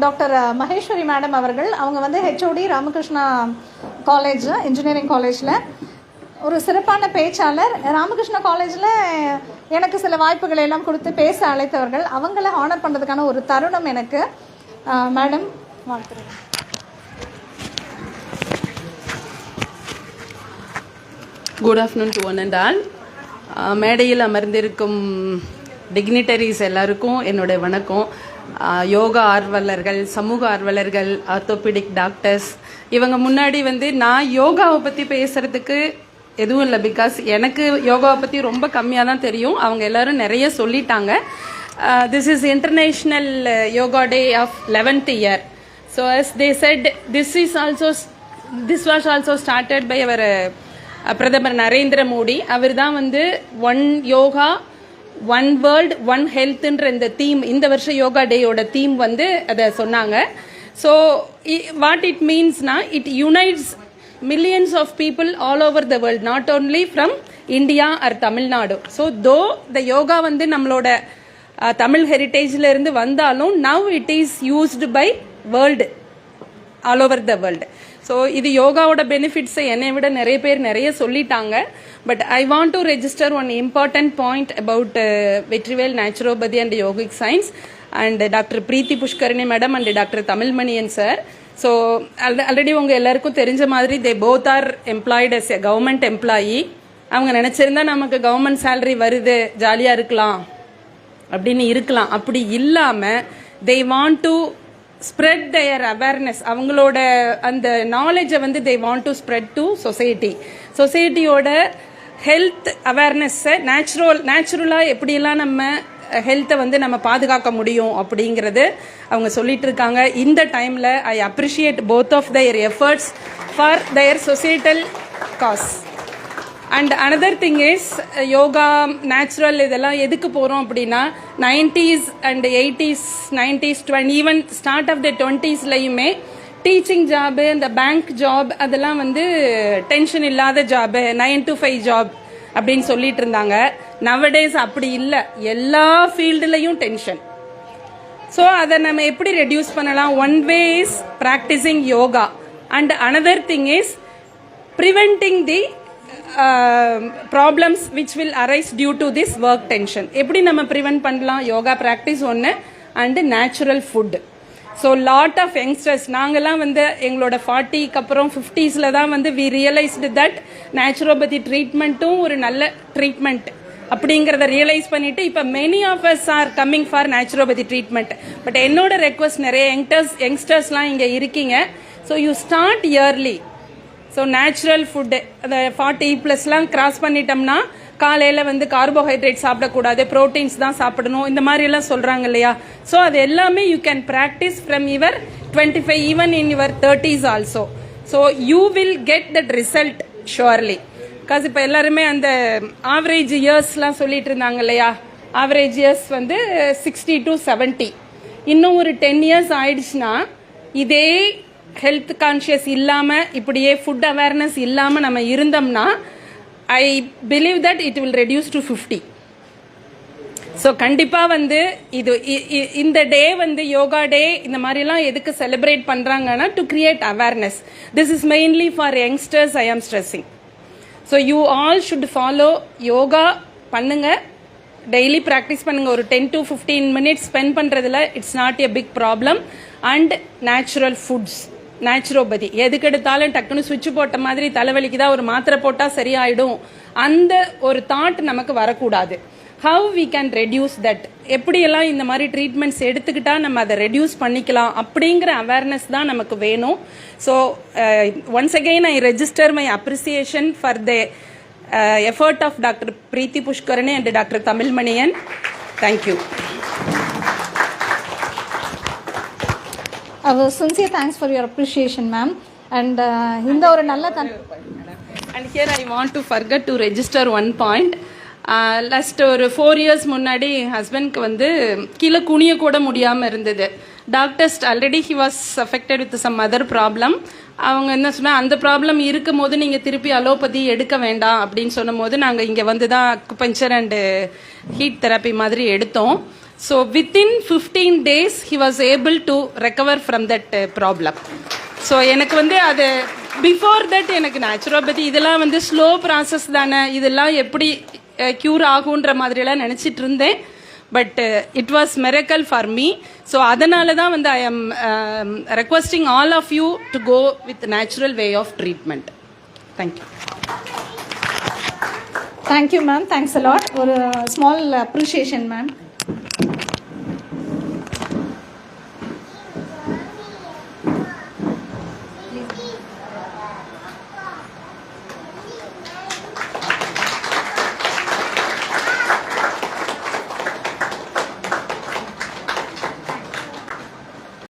Doctor Maheswari madam அவர்கள். அவங்க வந்து ஹெச்ஓடி ராமகிருஷ்ணா காலேஜ் இன்ஜினியரிங் காலேஜில் ஒரு சிறப்பான பேச்சாளர். ராமகிருஷ்ணா காலேஜில் எனக்கு சில வாய்ப்புகளை எல்லாம் கொடுத்து பேச அழைத்தவர்கள். அவங்கள ஆனர் பண்ணுறதுக்கான ஒரு தருணம் எனக்கு. Madam வாழ்த்துறேன் good afternoon to one and all மேடையில் அமர்ந்திருக்கும் டிக்னிட்டரிஸ் எல்லாருக்கும் என்னுடைய வணக்கம். யோகா ஆர்வலர்கள் சமூக ஆர்வலர்கள் ஆர்த்தோபெடிக் டாக்டர்ஸ் இவங்க முன்னாடி வந்து நான் யோகாவை பற்றி பேசுகிறதுக்கு எதுவும் இல்லை பிகாஸ் எனக்கு யோகாவை பற்றி ரொம்ப கம்மியாக தான் தெரியும். அவங்க எல்லாரும் நிறைய சொல்லிட்டாங்க. This is international yoga day of eleventh year so as they said this is also this was also started by our பிரதமர் நரேந்திர மோடி. அவர் தான் வந்து one yoga one world one ஹெல்த்ன்ற இந்த தீம் இந்த வருஷம் யோகா டேயோட தீம் வந்து அதை சொன்னாங்க. So what it மீன்ஸ்னா it unites millions of people all over the world not only from India or Tamil Nadu so though the yoga வந்து நம்மளோட தமிழ் ஹெரிட்டேஜில் இருந்து வந்தாலும் now it is used by world all over the world so இது யோகாவோட பெனிஃபிட்ஸை என்னை விட நிறைய பேர் நிறைய சொல்லிட்டாங்க. But I want to register one important point about Vetrivel naturopathy and yogic science and doctor Preethi Pushkarani madam and doctor Tamilmaniyan sir so already உங்கள் எல்லாருக்கும் தெரிஞ்ச மாதிரி they both are employed as a government employee அவங்க நினச்சிருந்தா நமக்கு government salary வருது ஜாலியாக இருக்கலாம். அப்படின்னு இருக்கலாம். அப்படி இல்லாமல் they want to spread their awareness அவங்களோட அந்த நாலேஜை வந்து they want to spread to society சொசைட்டியோட health அவேர்னஸ்ஸை நேச்சுரல் நேச்சுரலாக எப்படியெல்லாம் நம்ம ஹெல்த்தை வந்து நம்ம பாதுகாக்க முடியும் அப்படிங்கிறது அவங்க சொல்லிட்டு இருக்காங்க. இந்த டைமில் I appreciate both of their efforts for their societal cause and another thing is yoga natural இதெல்லாம் எதுக்கு போகிறோம் அப்படின்னா nineties and eighties nineties twenty even start of the டுவெண்ட்டீஸ்லையுமே teaching job இந்த பேங்க் ஜாப் அதெல்லாம் வந்து டென்ஷன் இல்லாத job nine to five job அப்படின்னு சொல்லிட்டு இருந்தாங்க. நவடேஸ் அப்படி இல்லை. எல்லா ஃபீல்டுலையும் டென்ஷன் ஸோ அதை நம்ம எப்படி ரெடியூஸ் பண்ணலாம்? One way is practising yoga and another thing is preventing the problems which will arise due to this work tension எப்படி நம்ம ப்ரிவென்ட் பண்ணலாம்? யோகா ப்ராக்டிஸ் ஒன்று and natural food so lot of youngsters நாங்கள்லாம் வந்து எங்களோட ஃபார்ட்டிக்கு அப்புறம் ஃபிஃப்டிஸில் தான் வந்து வி ரியலைஸ்டு தட் நேச்சுரோபதி ட்ரீட்மெண்ட்டும் ஒரு நல்ல ட்ரீட்மெண்ட் அப்படிங்கிறத ரியலைஸ் பண்ணிட்டு இப்போ many of us are coming for naturopathy treatment but என்னோட ரெக்வஸ்ட் நிறைய யங்ஸ்டர்ஸ் யங்ஸ்டர்ஸ்லாம் இங்கே இருக்கீங்க. So you start early so natural food அந்த ஃபார்ட்டி ப்ளஸ்லாம் கிராஸ் பண்ணிட்டோம்னா காலையில் வந்து கார்போஹைட்ரேட் சாப்பிடக்கூடாது ப்ரோட்டீன்ஸ் தான் சாப்பிடணும் இந்த மாதிரிலாம் சொல்கிறாங்க இல்லையா? ஸோ அது எல்லாமே you can practise from your twenty five even in your thirties also so you will get that result surely because இப்போ எல்லாருமே அந்த ஆவரேஜ் இயர்ஸ்லாம் சொல்லிட்டு இருந்தாங்க இல்லையா? ஆவரேஜ் இயர்ஸ் வந்து சிக்ஸ்டி டு செவன்ட்டி இன்னும் ஒரு டென் இயர்ஸ் ஆயிடுச்சுன்னா இதே ஹெல்த் கான்ஷியஸ் இல்லாமல் இப்படியே ஃபுட் அவேர்னஸ் இல்லாமல் நம்ம இருந்தோம்னா I believe that it will reduce to fifty so கண்டிப்பாக வந்து இது இ- இ- இந்த டே வந்து யோகா டே இந்த மாதிரிலாம் எதுக்கு செலிப்ரேட் பண்ணுறாங்கன்னா to create awareness this is mainly for youngsters I am stressing so you all should follow yoga பண்ணுங்க. டெய்லி ப்ராக்டிஸ் பண்ணுங்க. ஒரு ten to fifteen minutes spend பண்ணுறதுல it's not a big problem and natural foods naturopathy எதுக்கு எடுத்தாலும் டக்குன்னு சுவிட்ச் போட்ட மாதிரி தலைவலிக்குதா? ஒரு மாத்திரை போட்டால் சரியாயிடும். அந்த ஒரு தாட் நமக்கு வரக்கூடாது. How we can reduce that எப்படியெல்லாம் இந்த மாதிரி ட்ரீட்மெண்ட்ஸ் எடுத்துக்கிட்டா நம்ம அதை ரெடியூஸ் பண்ணிக்கலாம் அப்படிங்கிற அவேர்னஸ் தான் நமக்கு வேணும். So once again I register my appreciation for the effort of doctor Preethi Pushkarane and doctor Tamilmaniyan thank you our sincere thanks for your appreciation ma'am and இந்த ஒரு நல்ல தன் and here I want to forgot to register one point last ஒரு four years முன்னாடி ஹஸ்பண்ட்க்கு வந்து கீழே குனிய கூட முடியாமல் இருந்தது. Doctors already he was affected with some other problem அவங்க என்ன சொன்னால் அந்த ப்ராப்ளம் இருக்கும் போது நீங்கள் திருப்பி அலோபதி எடுக்க வேண்டாம் அப்படின்னு சொன்னும் போது நாங்கள் இங்கே வந்து தான் அக்குபஞ்சர் அண்டு ஹீட் தெரப்பி மாதிரி எடுத்தோம். So within fifteen days he was able to recover from that problem so எனக்கு வந்து அது பிஃபோர் தட் எனக்கு நேச்சுரோபதி இதெல்லாம் வந்து ஸ்லோ ப்ராசஸ் தானே இதெல்லாம் எப்படி க்யூர் ஆகுன்ற மாதிரியெல்லாம் நினச்சிட்டு இருந்தேன். But it was miracle for me so அதனால தான் வந்து I am requesting all of you to go with natural way of treatment thank you thank you ma'am thanks a lot ஒரு ஸ்மால் அப்ரிஷியேஷன் மேம்